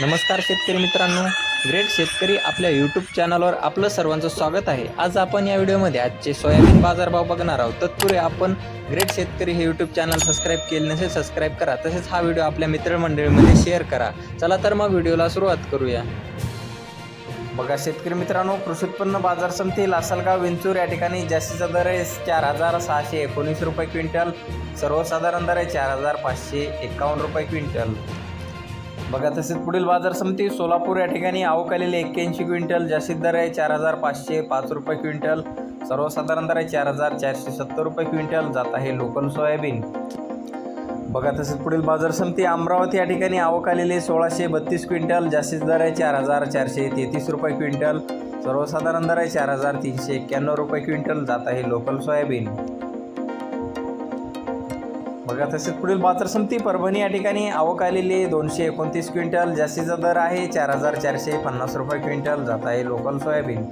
नमस्कार शेतकरी मित्रांनो. ग्रेट शेतकरी आपल्या यूट्यूब चॅनलवर आपलं सर्वांचं स्वागत आहे. आज आपण या व्हिडिओमध्ये आजचे सोयाबीन बाजारभाव बघणार आहोत. तत्पूर्वी आपण ग्रेट शेतकरी हे यूट्यूब चॅनल सबस्क्राईब केले नसेल सबस्क्राईब करा. तसेच हा व्हिडिओ आपल्या मित्रमंडळीमध्ये शेअर करा. चला तर मग व्हिडिओला सुरुवात करूया. बघा शेतकरी मित्रांनो कृषी उत्पन्न बाजार समिती लासलगाव विंचूर या ठिकाणी जास्तीचा दर आहे चार हजार सहाशे एकोणीस रुपये क्विंटल. सर्वसाधारण दर आहे चार हजार पाचशे एकावन्न रुपये क्विंटल. बघा तसेच पुढील बाजार समिती सोलापूर या ठिकाणी आवक आलेली एक्क्याऐंशी क्विंटल जास्तीत दर आहे चार हजार पाचशे पाच रुपये क्विंटल सर्वसाधारण दर आहे चार हजार चारशे सत्तर रुपये क्विंटल जात आहे लोकल सोयाबीन. बघा तसेच पुढील बाजार समिती अमरावती या ठिकाणी आवक आलेली आहे सोळाशे बत्तीस क्विंटल जास्तीत दर आहे चार हजार चारशे तेहतीस रुपये क्विंटल सर्वसाधारण दर आहे चार हजार तीनशे एक्क्याण्णव रुपये क्विंटल जात आहे लोकल सोयाबीन. बघा तसेच पुढील बाजार समिती परभणी या ठिकाणी आवक आलेली आहे. दोनशे एकोणतीस क्विंटल जास्तीचा दर आहे. चार हजार चारशे पन्नास रुपये क्विंटल जात आहे लोकल सोयाबीन.